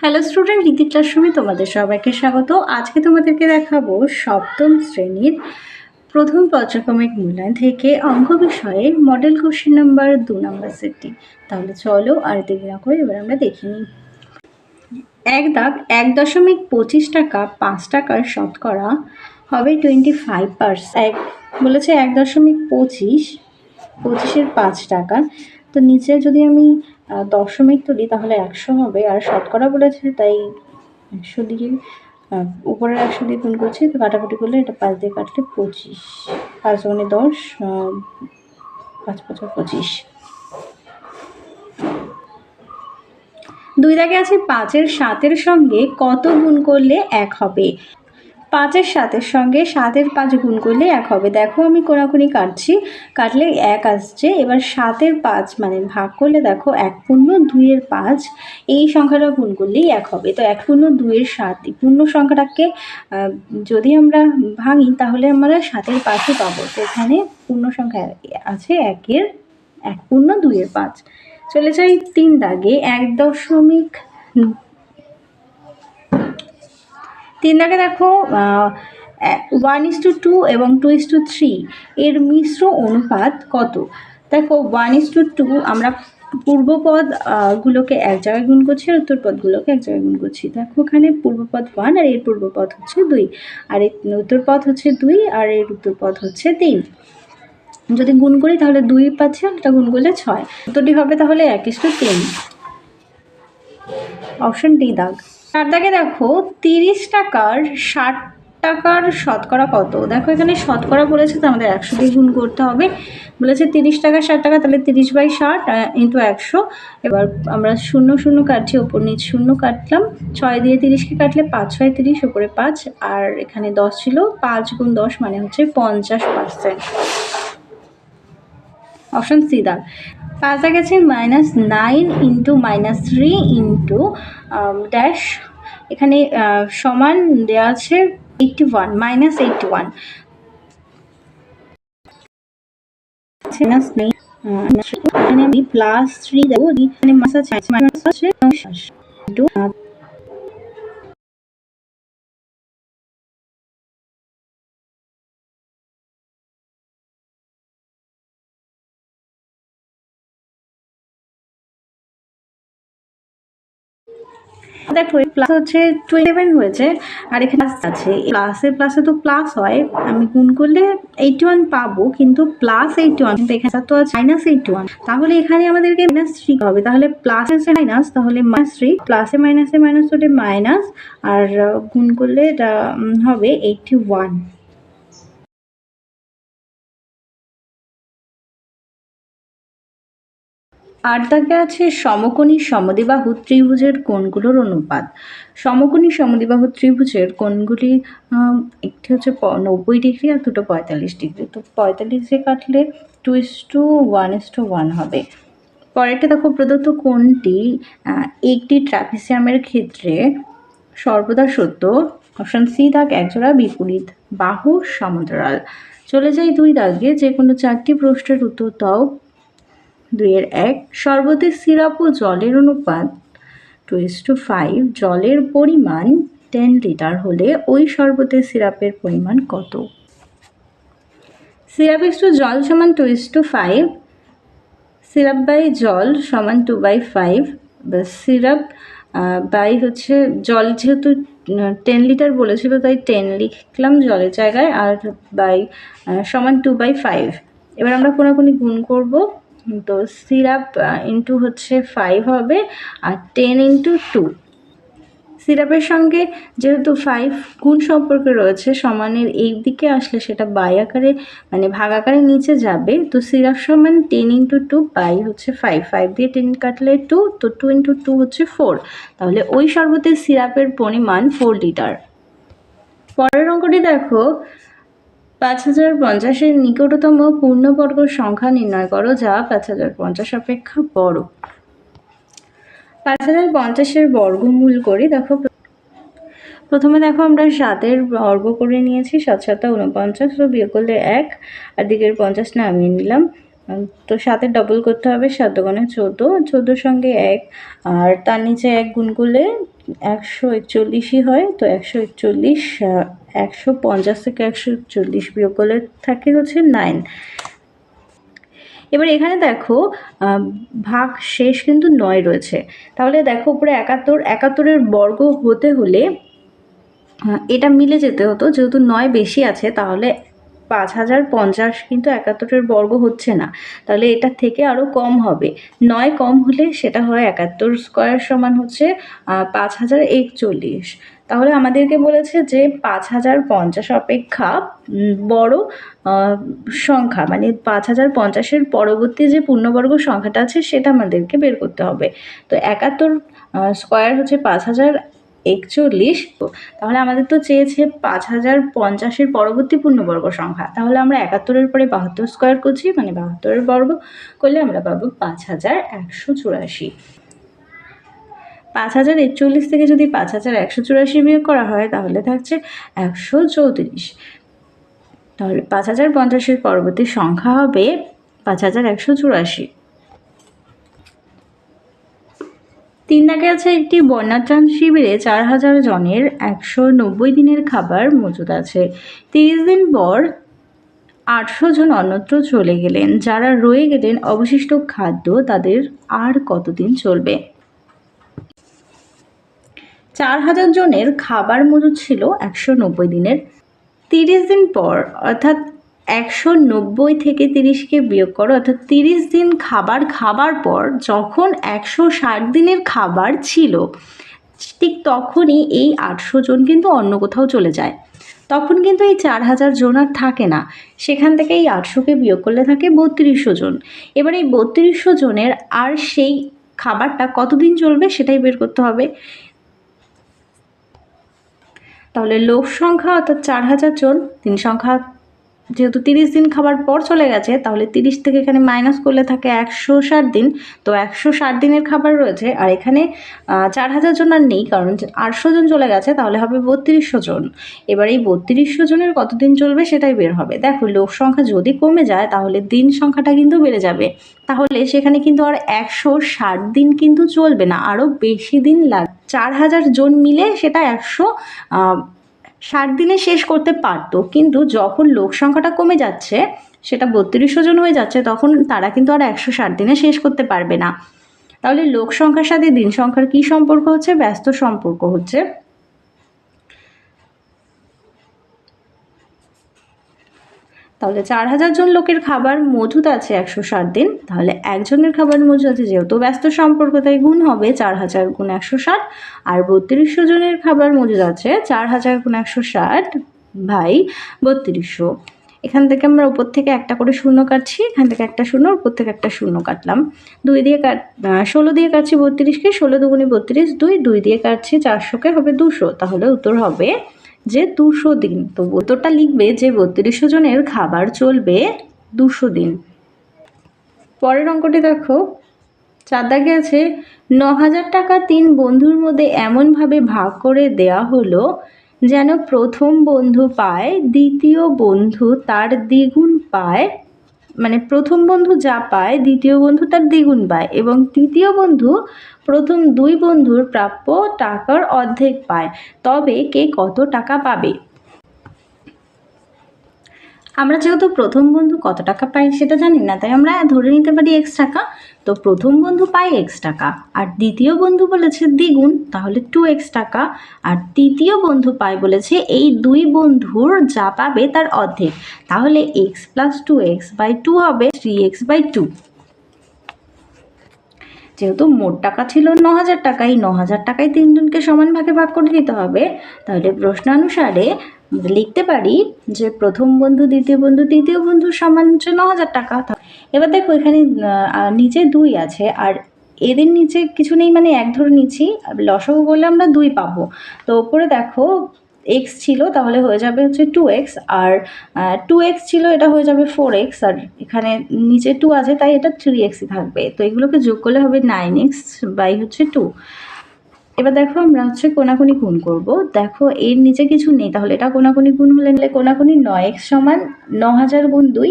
Hello student রীতি ক্লাসরুমে তোমাদের সবাইকে স্বাগত। আজকে তোমাদেরকে দেখাবো সপ্তম শ্রেণির প্রথম পর্যায়ক্রমিক মূল্যায়ন থেকে অঙ্ক বিষয়ে মডেল কোশ্চেন নাম্বার দু নম্বর সেটটি। তাহলে চলো আর দেরি না করে এবার আমরা দেখে নিই। এক দাগ এক দশমিক পঁচিশ টাকা পাঁচ টাকার শতকরা হবে টোয়েন্টি ফাইভ পার্সেন্ট এক বলেছে এক দশমিক পঁচিশ, পঁচিশের পাঁচ টাকা। তো নিচে যদি আমি দশমিক তুলি, তাহলে একশো হবে। আর শতকরা বলেছে, তাই একশো দিয়ে উপরের একশো দিয়ে গুণ করছি, তো কাটাকুটি করলে এটা পাঁচ দিয়ে কাটলে পঁচিশ। পাঁচ মানে দশ পাঁচ পাঁচ পঁচিশ। দুই দাগে আছে পাঁচের সাতের সঙ্গে কত গুণ করলে এক হবে? পাঁচের সাতের সঙ্গে সাতের পাঁচ গুণ করলে এক হবে। দেখো আমি কোনাকুনি কাটছি, কাটলে এক আসছে। এবার সাতের পাঁচ মানে ভাগ করলে দেখো এক পূর্ণ দুইয়ের পাঁচ। এই সংখ্যাটা গুণ করলেই এক হবে। তো এক পূর্ণ দুইয়ের সাত পূর্ণ সংখ্যাটাকে যদি আমরা ভাঙি তাহলে আমরা সাতের পাঁচই পাবো। তো এখানে পূর্ণ সংখ্যা আছে একের, এক পূর্ণ দুইয়ের পাঁচ। চলে যাই তিন দাগে। এক দশমিক তিন দাগে দেখো ওয়ান ইস টু টু এবং টু ইস টু থ্রি এর মিশ্র অনুপাত কত? দেখো ওয়ান ইস টু টু আমরা পূর্বপদ গুলোকে এক জায়গায় গুণ করছি আর উত্তরপদগুলোকে এক জায়গায় গুণ করছি। দেখো ওখানে পূর্বপদ ওয়ান আর এর পূর্বপদ হচ্ছে দুই, আর এর উত্তরপদ হচ্ছে দুই আর এর উত্তরপদ হচ্ছে তিন। যদি গুণ করি তাহলে দুই পাচ্ছি, আর এটা গুণ করলে ছয়। উত্তরটি হবে তাহলে এক ইস টু তিন অপশন ডি দাগ। দাগে দেখো, তিরিশ টাকার, ষাট টাকার শতকরা কত? দেখো, এখানে শতকরা বলেছে, তো আমাদের একশো দিয়ে গুণ করতে হবে। বলেছে তিরিশ টাকা, ষাট টাকা, তাহলে তিরিশ বাই ষাট ইন্টু একশো। এবার আমরা শূন্য শূন্য কাটছি, ওপর নিচ শূন্য কাটলাম। ছয় দিয়ে তিরিশকে কাটলে পাঁচ, ছয় তিরিশ, ওপরে পাঁচ। আর এখানে দশ ছিল, পাঁচ গুণ দশ মানে হচ্ছে পঞ্চাশ পার্সেন্ট অপশন সি দাগ পাঁচটা গেছে minus nine into minus three into dash এখানে সমান দেওয়া আছে eighty one minus eighty one নেই আমি প্লাস থ্রি দেবো এখানে মাস মাইনাস আছে দেখো প্লাস হচ্ছে টোয়েন্টি সেভেন তো প্লাস হয়, আমি গুণ করলে এইটি ওয়ান পাবো, কিন্তু প্লাস এইটি ওয়ান কিন্তু এখানে তো মাইনাস এইটি ওয়ান তাহলে এখানে আমাদেরকে মাইনাস থ্রি হবে। তাহলে প্লাস আছে মাইনাস তাহলে মাইনাস থ্রি প্লাসে মাইনাসে মাইনাস হলে মাইনাস আর গুণ করলে এটা হবে এইটি ওয়ান আর তাকে আছে সমকোণী সমদিবাহু ত্রিভুজের কোণগুলোর অনুপাত। সমকোণী সমদিবাহু ত্রিভুজের কোণগুলি একটি হচ্ছে নব্বই ডিগ্রি আর দুটো পঁয়তাল্লিশ ডিগ্রি। তো পঁয়তাল্লিশ দিয়ে কাটলে two is to one is to one হবে। পরেরটা দেখো প্রদত্ত কোণটি একটি ট্রাপিসিয়ামের ক্ষেত্রে সর্বদা সত্য, অপশন সি দাগ একজোড়া বিপরীত বাহু সমান্তরাল চলে যাই দুই দাগে যে কোনো চারটি প্রশ্নের উত্তর দাও। দুইয়ের এক শরবতের সিরাপ ও জলের অনুপাত। টু ইস টু ফাইভ জলের পরিমাণ টেন লিটার হলে ওই শরবতের সিরাপের পরিমাণ কত? সিরাপ ইস টু জল সমান two is to five syrup by জল সমান two by five syrup by হচ্ছে জল যেহেতু টেন লিটার বলেছিল, তাই টেন লিখলাম জলের জায়গায়, আর বাই সমান টু বাই ফাইভ এবার আমরা কোনাকুনি গুণ করব। তো সিরাপ ইন্টু হচ্ছে ফাইভ হবে আর টেন ইন্টু টু সিরাপের সঙ্গে যেহেতু ফাইভ গুণ সম্পর্কে রয়েছে, সমানের এই দিকে আসলে সেটা বাই আকারে মানে ভাগ আকারে নিচে যাবে। তো সিরাপ সমান টেন ইন্টু টু বাই হচ্ছে ফাইভ ফাইভ দিয়ে টেন কাটলে টু তো টু ইন্টু টু হচ্ছে ফোর তাহলে ওই শরবতের সিরাপের পরিমাণ ফোর লিটার পরের অঙ্কটি দেখো পাঁচ হাজার পঞ্চাশের নিকটতম পূর্ণবর্গ সংখ্যা নির্ণয় করো, যা পাঁচ হাজার পঞ্চাশ অপেক্ষা বড়। পাঁচ হাজার পঞ্চাশের বর্গমূল করি, দেখো। প্রথমে দেখো আমরা সাতের বর্গ করে নিয়েছি, সাত সাতটা উনপঞ্চাশ তো বিয়োগ করলে এক, আর দিকের পঞ্চাশ নামিয়ে নিলাম। তো সাথে ডবল করতে হবে, সাত দোকানে চোদ্দ। চোদ্দোর সঙ্গে এক, আর তার নিচে এক গুণ করলে একশো একচল্লিশই হয়, তো একশো একচল্লিশ একশো পঞ্চাশ থেকে একশো চল্লিশ বিয়োগ করলে থাকে হচ্ছে নাইন এবার এখানে দেখো ভাগ শেষ কিন্তু নয় রয়েছে। তাহলে দেখো উপরে একাত্তর, একাত্তরের বর্গ হতে হলে এটা মিলে যেতে হতো, যেহেতু নয় বেশি আছে, তাহলে পাঁচ হাজার পঞ্চাশ কিন্তু একাত্তরের বর্গ হচ্ছে না। তাহলে এটা থেকে আরও কম হবে। নয় কম হলে সেটা হয় একাত্তর স্কোয়ার সমান হচ্ছে পাঁচ হাজার একচল্লিশ। তাহলে আমাদেরকে বলেছে যে পাঁচ হাজার পঞ্চাশ অপেক্ষা বড় সংখ্যা। মানে পাঁচ হাজার পঞ্চাশের পরবর্তী যে পূর্ণবর্গ সংখ্যাটা আছে, সেটা আমাদেরকে বের করতে হবে। তো একাত্তর স্কোয়ার হচ্ছে পাঁচ হাজার একচল্লিশ। তাহলে আমাদের তো চেয়েছে পাঁচ হাজার পঞ্চাশের পরবর্তী পূর্ণবর্গ সংখ্যা। তাহলে আমরা একাত্তরের পরে বাহাত্তর স্কোয়ার করছি মানে বাহাত্তরের বর্গ করলে আমরা পাবো পাঁচ হাজার একশো চুরাশি। পাঁচ হাজার একচল্লিশ থেকে যদি পাঁচ হাজার একশো চুরাশি বিয়োগ করা হয়, তাহলে থাকছে একশো চৌত্রিশ। তাহলে পাঁচ হাজার পঞ্চাশের পরবর্তী সংখ্যা হবে পাঁচ হাজার একশো চুরাশি। তিন দাগে আছে একটি বন্যাত্রাণ শিবিরে চার হাজার জনের একশো নব্বই দিনের খাবার মজুদ আছে। তিরিশ দিন পর আটশো জন অন্যত্র চলে গেলেন। যারা রয়ে গেলেন অবশিষ্ট খাদ্য তাদের আর কতদিন চলবে? চার হাজার জনের খাবার মজুদ ছিল একশো নব্বই দিনের। তিরিশ দিন পর, অর্থাৎ একশো নব্বই থেকে তিরিশকে বিয়োগ করো, অর্থাৎ তিরিশ দিন খাবার খাবার পর যখন একশো ষাট দিনের খাবার ছিল, ঠিক তখনই এই আটশো জন কিন্তু অন্য কোথাও চলে যায়। তখন কিন্তু এই চার হাজার জন আর থাকে না। সেখান থেকে এই আটশোকে বিয়োগ করলে থাকে বত্রিশশো জন। এবার এই বত্রিশশো জনের আর সেই খাবারটা কতদিন চলবে সেটাই বের করতে হবে। তাহলে লোক সংখ্যা অর্থাৎ চার হাজার জন, তিন সংখ্যা যেহেতু তিরিশ দিন খাবার পর চলে গেছে, তাহলে তিরিশ থেকে এখানে মাইনাস করলে থাকে একশো ষাট দিন। তো একশো ষাট দিনের খাবার রয়েছে, আর এখানে চার হাজার জন আর নেই, কারণ আটশো জন চলে গেছে, তাহলে হবে বত্রিশশো জন। এবার এই বত্রিশশো জনের কতদিন চলবে সেটাই বের হবে। দেখো, লোক সংখ্যা যদি কমে যায়, তাহলে দিন সংখ্যাটা কিন্তু বেড়ে যাবে। তাহলে সেখানে কিন্তু আর একশো ষাট দিন কিন্তু চলবে না আরও বেশি দিন লাগ, চার হাজার জন মিলে সেটা একশো ষাট দিনে শেষ করতে পারতো, কিন্তু যখন লোক সংখ্যাটা কমে যাচ্ছে, সেটা বত্রিশশো জন হয়ে যাচ্ছে, তখন তারা কিন্তু আর একশো ষাট দিনে শেষ করতে পারবে না। তাহলে লোক সংখ্যার সাথে দিন সংখ্যার কী সম্পর্ক হচ্ছে? ব্যস্ত সম্পর্ক হচ্ছে। তাহলে চার হাজার জন লোকের খাবার মজুদ আছে একশো ষাট দিন। তাহলে একজনের খাবার মজুদ আছে, যেহেতু ব্যস্ত সম্পর্ক, তাই গুণ হবে চার হাজার গুণ একশো ষাট। আর বত্রিশশো জনের খাবার মজুদ আছে চার হাজার গুণ একশো ষাট ভাই বত্রিশশো। এখান থেকে আমরা উপর থেকে একটা করে শূন্য কাটছি, এখান থেকে একটা শূন্য, উপর থেকে একটা শূন্য কাটলাম। দুই দিয়ে কাট ষোলো দিয়ে কাটছি বত্রিশকে, ষোলো দুগুণি বত্রিশ, দুই দুই দিয়ে কাটছি চারশোকে, হবে দুশো। তাহলে উত্তর হবে যে দুশো দিন, তো উত্তরটা লিখবে যে বত্রিশশো জনের খাবার চলবে দুশো দিন। পরের অঙ্কটি দেখো। চার দাগে আছে ন হাজার টাকা তিন বন্ধুর মধ্যে এমনভাবে ভাগ করে দেয়া হলো যেন প্রথম বন্ধু পায়, দ্বিতীয় বন্ধু তার দ্বিগুণ পায় মানে প্রথম বন্ধু যা পায়, দ্বিতীয় বন্ধু তার দ্বিগুণ পায় এবং তৃতীয় বন্ধু প্রথম দুই বন্ধুর প্রাপ্য টাকার অর্ধেক পায়। তবে কে কত টাকা পাবে? আমরা যেহেতু প্রথম বন্ধু কত টাকা পাই সেটা জানি না, তাই আমরা ধরে নিতে পারি এক্স টাকা। তো প্রথম বন্ধু পায় এক্স টাকা, আর দ্বিতীয় বন্ধু বলেছে দ্বিগুণ, তাহলে টু এক্স টাকা। আর তৃতীয় বন্ধু পায় বলেছে এই দুই বন্ধুর যা পাবে তার অর্ধেক, তাহলে x plus two x by two হবে থ্রি এক্স বাই টু যেহেতু মোট টাকা ছিল ন হাজার টাকা, এই ন হাজার টাকায় তিনজনকে সমান ভাগে ভাগ করে দিতে হবে। তাহলে প্রশ্নানুসারে লিখতে পারি যে প্রথম বন্ধু, দ্বিতীয় বন্ধু, তৃতীয় বন্ধু সমান হচ্ছে ন হাজার টাকা। এবার দেখো এখানে নিচে দুই আছে আর এদের নিচে কিছু নেই মানে এক ধরে নিচ্ছি। লসগু করলে আমরা দুই পাবো। তো ওপরে দেখো এক্স ছিল, তাহলে হয়ে যাবে হচ্ছে টু এক্স আর টু এক্স ছিল এটা হয়ে যাবে ফোর এক্স আর এখানে নিচে টু আছে, তাই এটা থ্রি এক্সই থাকবে। তো এগুলোকে যোগ করলে হবে নাইন এক্স বাই হচ্ছে টু এবার দেখো আমরা হচ্ছে কোনাকুনি গুণ করব। দেখো এর নিচে কিছু নেই, তাহলে এটা কোনাকুনি গুণ হলে নিলে কোনাকুনি নয় এক্স সমান ন হাজার গুণ দুই।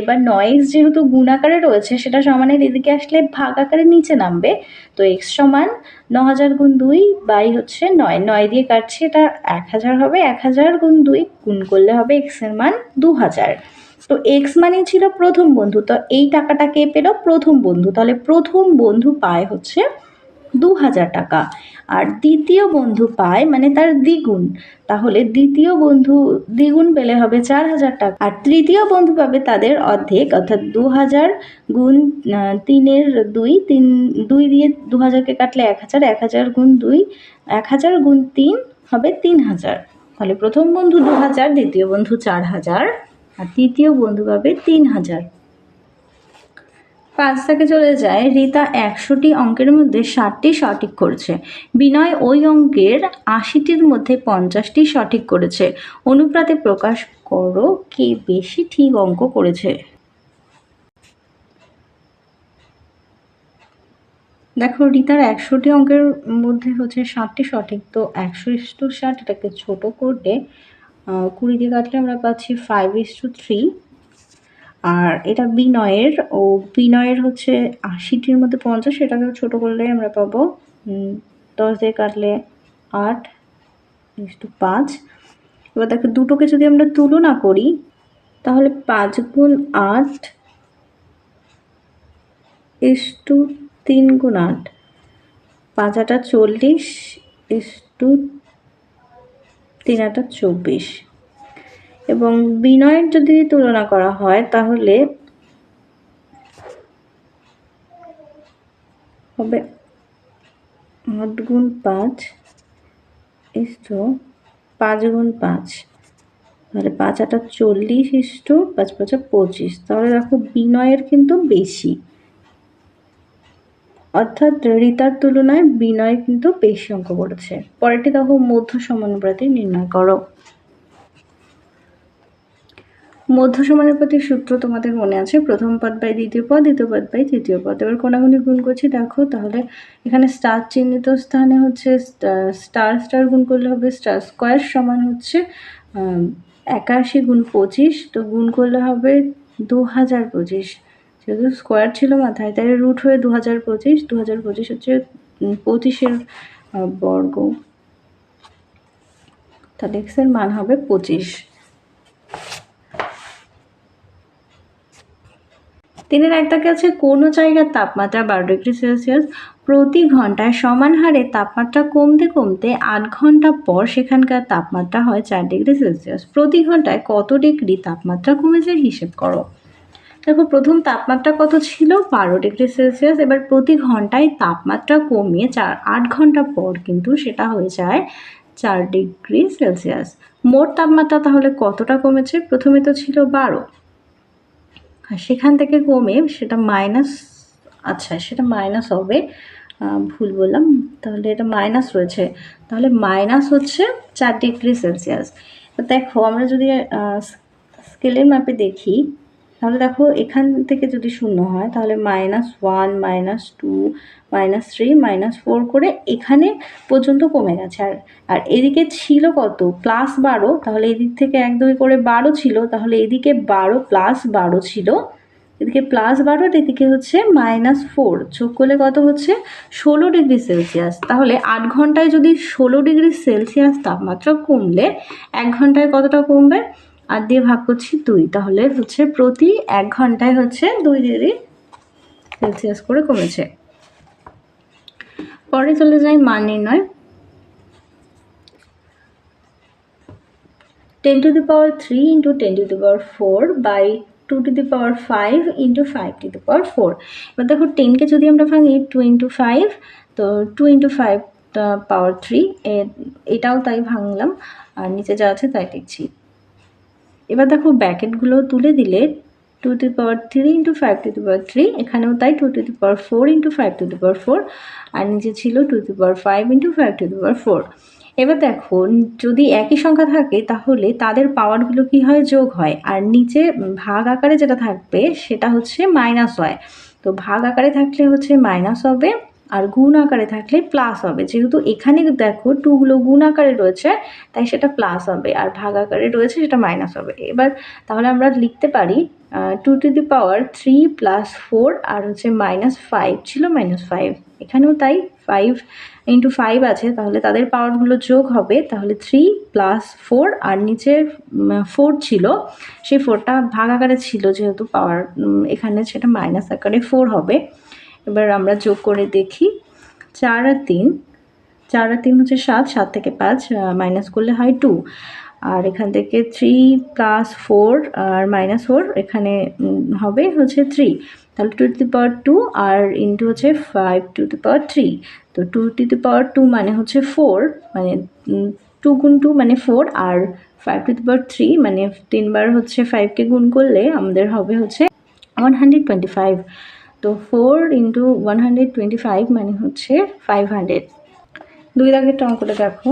এবার নয় এক্স যেহেতু গুণ আকারে রয়েছে, সেটা সমানের এদিকে আসলে ভাগ আকারে নিচে নামবে। তো এক্স সমান ন হাজার গুণ দুই বাই হচ্ছে নয়। নয় দিয়ে কাটছি, এটা এক হাজার হবে। এক হাজার গুণ দুই গুণ করলে হবে এক্সের মান দু হাজার। তো এক্স মানে ছিল প্রথম বন্ধু, তো এই টাকাটা কে পেল? প্রথম বন্ধু। তাহলে প্রথম বন্ধু পায় হচ্ছে দু হাজার টাকা। আর দ্বিতীয় বন্ধু পায় মানে তার দ্বিগুণ। তাহলে দ্বিতীয় বন্ধু দ্বিগুণ পেলে হবে চার হাজার টাকা। আর তৃতীয় বন্ধু পাবে তাদের অর্ধেক, অর্থাৎ দু হাজার গুণ তিনের দুই, তিন, দুই দিয়ে দু হাজারকে কাটলে এক হাজার এক হাজার গুণ দুই এক হাজার গুণ তিন হবে তিন হাজার ফলে প্রথম বন্ধু দু হাজার দ্বিতীয় বন্ধু চার হাজার আর তৃতীয় বন্ধু পাবে তিন হাজার পাঁচ থেকে চলে যায়, রিতা একশোটি অঙ্কের মধ্যে ষাটটি সঠিক করেছে। বিনয় ওই অঙ্কের আশিটির মধ্যে পঞ্চাশটি সঠিক করেছে। অনুপ্রাতে প্রকাশ করো কে বেশি ঠিক অঙ্ক করেছে। দেখো, রিতার একশোটি অঙ্কের মধ্যে হচ্ছে ষাটটি সঠিক, তো একশো ইস টু ষাট এটাকে ছোটো করলে কুড়ি দিয়ে কাটলে আমরা পাচ্ছি ফাইভ ইস টু থ্রি আর এটা বিনয়ের, ও বিনয়ের হচ্ছে আশিটির মধ্যে পঞ্চাশ, এটাকে ছোটো করলে আমরা পাবো দশ দিয়ে কাটলে আট টু পাঁচ। এবার দেখো, দুটোকে যদি আমরা তুলনা করি, তাহলে পাঁচ গুণ আট ইস টু তিন গুণ আট। পাঁচ আটা চল্লিশ ইস টু তিন আটা চব্বিশ। এবং বিনয়ের যদি তুলনা করা হয়, তাহলে হবে আট গুণ পাঁচ ইস টু পাঁচ গুণ পাঁচ। তাহলে পাঁচ আটা চল্লিশ ইস টু পাঁচ পাঁচা পঁচিশ। তাহলে দেখো বিনয়ের কিন্তু বেশি। অর্থাৎ রিতার তুলনায় বিনয় কিন্তু বেশি অঙ্ক করেছে। পরেরটি দেখো মধ্য সমানুপাতি নির্ণয় করো। মধ্য সমানুপাতির সূত্র তোমাদের মনে আছে? প্রথম পদ বাই দ্বিতীয় পদ দ্বিতীয় পদ বাই তৃতীয় পদ। এবার কোনাগুনি গুণ করছি, দেখো, তাহলে এখানে স্টার চিহ্নিত স্থানে হচ্ছে স্টার স্টার গুণ করলে হবে স্টার স্কোয়ার সমান হচ্ছে একাশি গুণ পঁচিশ, তো গুণ করলে হবে দু হাজার পঁচিশ। যেহেতু স্কোয়ার ছিল মাথায়, তাই রুট হয়ে দু হাজার পঁচিশ দু হাজার পঁচিশ হচ্ছে পঁচিশের বর্গ। তাহলে এক্সের মান হবে পঁচিশ। তিনের এক দাগে আছে কোনো জায়গার তাপমাত্রা বারো ডিগ্রি সেলসিয়াস প্রতি ঘন্টায় সমান হারে তাপমাত্রা কমতে কমতে আট ঘণ্টা পর সেখানকার তাপমাত্রা হয় চার ডিগ্রি সেলসিয়াস। প্রতি ঘন্টায় কত ডিগ্রি তাপমাত্রা কমেছে হিসেব করো। দেখো, প্রথম তাপমাত্রা কত ছিল? বারো ডিগ্রি সেলসিয়াস। এবার প্রতি ঘন্টায় তাপমাত্রা কমিয়ে চার, আট ঘণ্টা পর কিন্তু সেটা হয়ে যায় চার ডিগ্রি সেলসিয়াস। মোট তাপমাত্রা তাহলে কতটা কমেছে? প্রথমে তো ছিল বারো। আর সেখান থেকে কমে সেটা মাইনাস আচ্ছা সেটা মাইনাস হবে। ভুল বললাম। তাহলে এটা মাইনাস রয়েছে। তাহলে মাইনাস হচ্ছে চার ডিগ্রি সেলসিয়াস দেখো আমরা যদি স্কেলের ম্যাপে দেখি তাহলে দেখো, এখান থেকে যদি শূন্য হয়, তাহলে minus one minus two minus three minus four করে এখানে পর্যন্ত কমে গেছে। আর আর এদিকে ছিল কত? প্লাস বারো, তাহলে এদিক থেকে এক দুই করে বারো ছিল, তাহলে এদিকে বারো প্লাস বারো ছিল। এদিকে প্লাস বারো এদিকে হচ্ছে মাইনাস ফোর যোগ করলে কত হচ্ছে? ষোলো ডিগ্রি সেলসিয়াস তাহলে আট ঘন্টায় যদি ষোলো ডিগ্রি সেলসিয়াস তাপমাত্রা কমলে, এক ঘন্টায় কতটা কমবে? আর দিয়ে ভাগ করছি দুই। তাহলে হচ্ছে প্রতি এক ঘন্টায় হচ্ছে দুই ডিগ্রি সেলসিয়াস করে কমেছে। পরে চলে যাই মান নির্ণয়। Ten to the power three into ten to the power four by two to the power five into five to the power four. এবার দেখো টেনকে যদি আমরা ভাঙি টু ইন্টু ফাইভ, তো two into five power three এটাও তাই ভাঙলাম, আর নিচে যা আছে তাই লিখছি। এবার দেখো ব্যাকেটগুলো তুলে দিলে two to power three into five to to power three এখানেও তাই two to power four into five to to power four আর নিচে ছিল two to power five into five to to power four এবার দেখো, যদি একই সংখ্যা থাকে, তাহলে তাদের পাওয়ারগুলো কি হয়? যোগ হয়। আর নিচে ভাগ আকারে যেটা থাকবে, সেটা হচ্ছে মাইনাস হয়। তো ভাগ আকারে থাকলে হচ্ছে মাইনাস হবে। আর গুণ আকারে থাকলে প্লাস হবে। যেহেতু এখানে দেখো টুগুলো গুণ আকারে রয়েছে, তাই সেটা প্লাস হবে আর ভাগ আকারে রয়েছে সেটা মাইনাস হবে। এবার তাহলে আমরা লিখতে পারি two to the power three plus four আর হচ্ছে মাইনাস ফাইভ ছিল মাইনাস ফাইভ এখানেও তাই ফাইভ ইন্টু ফাইভ আছে। তাহলে তাদের পাওয়ারগুলো যোগ হবে। তাহলে থ্রি প্লাস ফোর আর নিচে ফোর ছিল, সেই ফোরটা ভাগ আকারে ছিল যেহেতু পাওয়ার এখানে সেটা মাইনাস আকারে ফোর হবে। এবার আমরা যোগ করে দেখি। চার আর তিন, চার আর তিন হচ্ছে সাত সাত থেকে পাঁচ মাইনাস করলে হয় টু আর এখান থেকে থ্রি প্লাস ফোর আর মাইনাস ফোর এখানে হবে হচ্ছে থ্রি তাহলে টু টু পাওয়ার টু আর ইন্টু হচ্ছে five to the power three তো two to the power two মানে হচ্ছে ফোর মানে টু গুণ টু মানে four R five to the power three মানে তিনবার হচ্ছে ফাইভকে গুণ করলে আমাদের হবে হচ্ছে ওয়ান হান্ড্রেড টোয়েন্টি ফাইভ তো four into one hundred twenty five মানে হচ্ছে ফাইভ হান্ড্রেড দুই দাগের অঙ্কটা দেখো।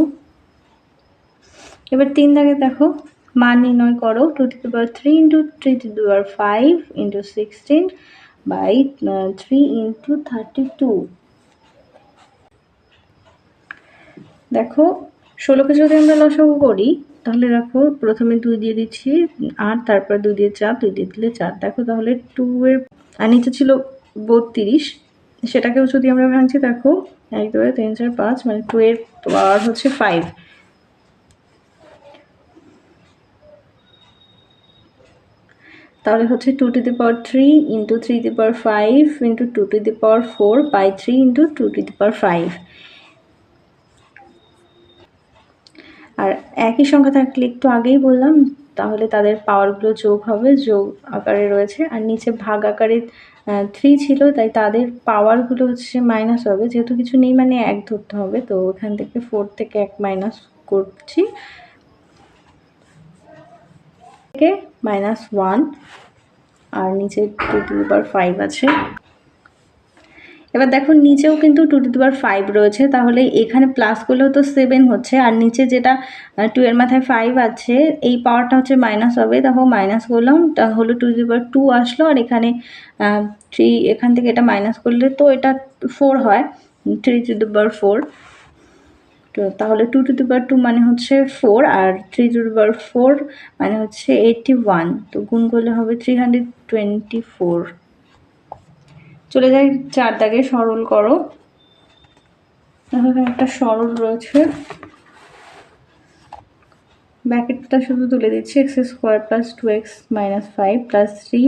এবার তিন দাগে দেখো, মান নির্ণয় করো two to power three into three to the power five into sixteen by three into thirty two দেখো ষোলোকে যদি আমরা লসাগু করি, তাহলে দেখো প্রথমে দুই দিয়ে দিচ্ছি আর তারপর দুই দিয়ে চার, দুই দিয়ে দিলে চার। দেখো তাহলে টু এর, আর নিচে ছিল বত্রিশ। সেটাকেও যদি আমরা ভাঙছি, দেখো, এক, দুই, তিন, চার, পাঁচ মানে টু এর পাওয়ার হচ্ছে ফাইভ তাহলে হচ্ছে two to the power three into three the power five into two to the power four by three into two to the power five আর একই সংখ্যা থাকলে একটু আগেই বললাম, তাহলে তাদের পাওয়ারগুলো যোগ হবে, যোগ আকারে রয়েছে। আর নিচে ভাগ আকারে থ্রি ছিল, তাই তাদের পাওয়ারগুলো হচ্ছে মাইনাস হবে। যেহেতু কিছু নেই মানে এক ধরতে হবে। তো ওখান থেকে ফোর থেকে এক মাইনাস করছি। থেকে মাইনাস ওয়ান আর নিচে টু টু বার ফাইভ আছে। এবার দেখো নিচেও কিন্তু টু টু দুবার ফাইভ রয়েছে, তাহলে এখানে প্লাস করলেও তো সেভেন হচ্ছে, আর নিচে যেটা টু এর মাথায় ফাইভ আছে, এই পাওয়ারটা হচ্ছে মাইনাস হবে, দেখো মাইনাস করলাম তাহলে টু টু বার টু আসলো, আর এখানে থ্রি এখান থেকে এটা মাইনাস করলে তো এটা ফোর হয় থ্রি টু টু বার ফোর তো তাহলে টু টু দুবার টু মানে হচ্ছে four R three to the power four মানে হচ্ছে এইটটি ওয়ান তো গুণ করলে হবে থ্রি হান্ড্রেড টোয়েন্টি ফোর চলে যাই চার দাগে সরল করো। তাহলে একটা সরল রয়েছে। ব্যাকেটটা শুধু তুলে দিচ্ছি x square plus two x minus five plus three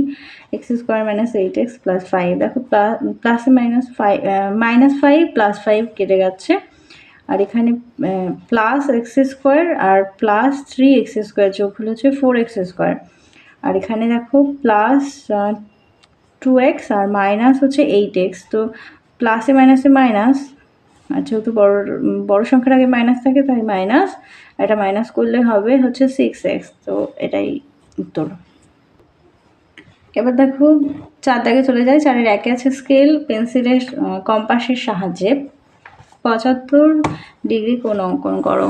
x square minus eight x plus five দেখো প্লাসে minus five minus five plus five কেটে যাচ্ছে। আর এখানে প্লাস এক্স স্কোয়ার আর প্লাস থ্রি এক্স স্কোয়ার যোগ হলে হচ্ছে ফোর এক্স স্কোয়ার আর এখানে দেখো প্লাস টু এক্স আর মাইনাস হচ্ছে এইট এক্স তো প্লাসে মাইনাসে মাইনাস আর যেহেতু বড় বড় সংখ্যার আগে মাইনাস থাকে, তাই মাইনাস এটা মাইনাস করলে হবে হচ্ছে সিক্স এক্স তো এটাই উত্তর। এবার দেখো, চার দাগে চলে যায় চারের একে আছে স্কেল পেন্সিলের কম্পাসের সাহায্যে। পঁচাত্তর ডিগ্রি কোন অঙ্কন করো।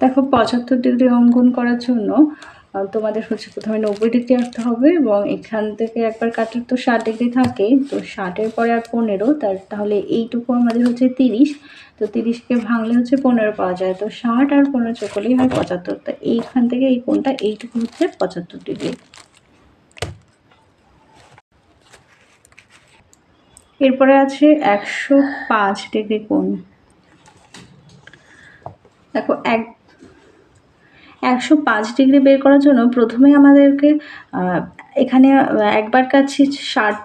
দেখো, পঁচাত্তর ডিগ্রি অঙ্কন করার জন্য তোমাদের হচ্ছে প্রথমে নব্বই ডিগ্রি আঁকতে হবে এবং এখান থেকে একবার কাটার তো ষাট ডিগ্রি থাকে। তো ষাটের পরে আর পনেরো, তার তাহলে এইটুকু আমাদের হচ্ছে তিরিশ। তো তিরিশকে ভাঙলে হচ্ছে পনেরো পাওয়া যায়। তো ষাট আর পনেরো চকলেই হয় পঁচাত্তর। তো এইখান থেকে এই কোনটা এইটুকু হচ্ছে পঁচাত্তর ডিগ্রি। এরপরে আছে একশো পাঁচ ডিগ্রি কোণ। দেখো, এক একশো পাঁচ ডিগ্রি বের করার জন্য প্রথমে আমাদেরকে এখানে একবার কাছে ষাট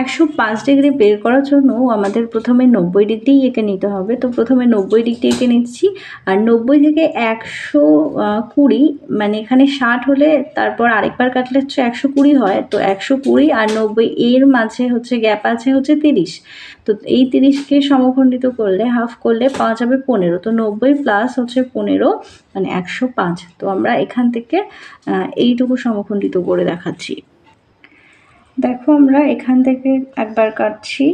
একশো পাঁচ ডিগ্রি বের করার জন্য আমাদের প্রথমে নব্বই ডিগ্রি এঁকে নিতে হবে। তো প্রথমে নব্বই ডিগ্রি এঁকে নিচ্ছি। আর নব্বই থেকে একশো কুড়ি মানে এখানে ষাট হলে তারপর আরেকবার কাটলে হচ্ছে একশো কুড়ি হয়। তো একশো কুড়ি আর নব্বই এর মাঝে হচ্ছে গ্যাপ আছে হচ্ছে তিরিশ। তো এই তিরিশকে সমখণ্ডিত করলে, হাফ করলে পাওয়া যাবে পনেরো। তো নব্বই প্লাস হচ্ছে পনেরো মানে একশো পাঁচ। তো আমরা এখান থেকে এইটুকু সমখণ্ডিত করে দেখাচ্ছি। দেখো আমরা এখান থেকে একবার কাটছি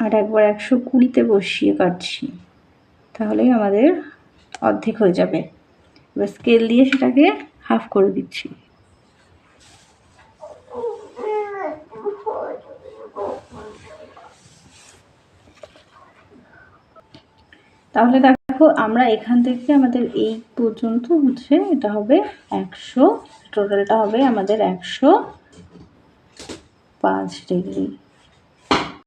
আর একবার একশো কুড়িতে বসিয়ে কাটছি। তাহলেই আমাদের অর্ধেক হয়ে যাবে। এবার স্কেল দিয়ে সেটাকে হাফ করে দিচ্ছি। তাহলে দেখো, আমরা এখান থেকে আমাদের এই পর্যন্ত হচ্ছে এটা হবে একশো টোটালটা হবে আমাদের একশো পাঁচ ডিগ্রি